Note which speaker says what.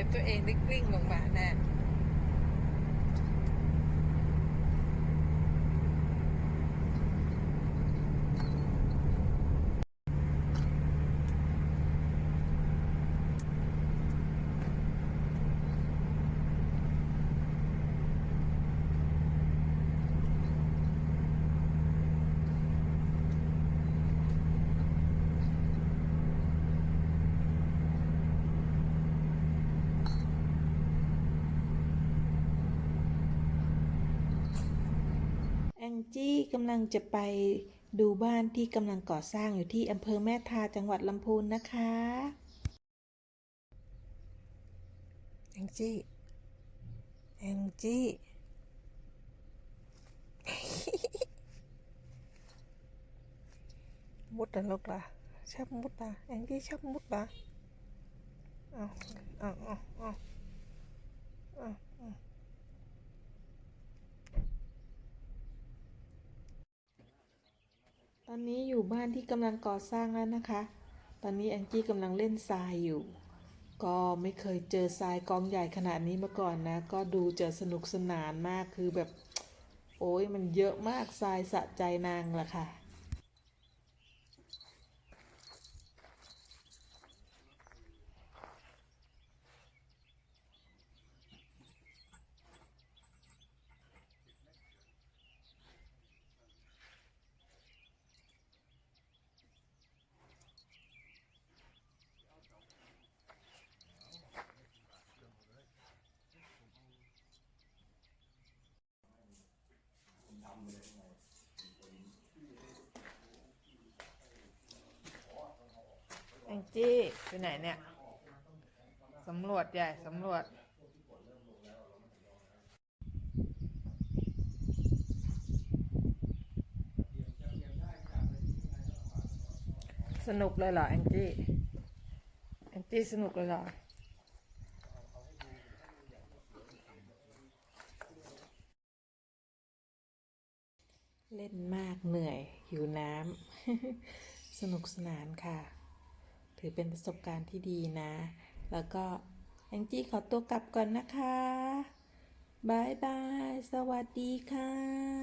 Speaker 1: ดี๋ยวตัวเองได้กลิ้งลงมาแน่
Speaker 2: งจี้กำลังจะไปดูบ้านที่กำลังก่อสร้างอยู่ที่อำเภอแม่ทาจังหวัดลำพูนนะคะ
Speaker 1: แองจี้แองจี้มุดนะลูกละชอบมุดนะแองจี้ชอบมุดนะเอาเอาเอาเอาเอา อา
Speaker 2: ตอนนี้อยู่บ้านที่กำลังก่อสร้างแล้วนะคะ ตอนนี้แองจี้กำลังเล่นทรายอยู่ ก็ไม่เคยเจอทรายกองใหญ่ขนาดนี้มาก่อนนะ ก็ดูจะสนุกสนานมากคือแบบ โอ้ยมันเยอะมากทรายสะใจนางละค่ะ
Speaker 1: จี้ไปไหนเนี่ยสำรวจใหญ่สำรวจ สนุกเลยเหรอแองจี้แองจี้สนุกเลยเหรอ
Speaker 2: เล่นมากเหนื่อยหิวน้ำ สนุกสนานค่ะ ถือเป็นประสบการณ์ที่ดีนะ แล้วก็แองจี้ขอตัวกลับก่อนนะคะบายบาย สวัสดีค่ะ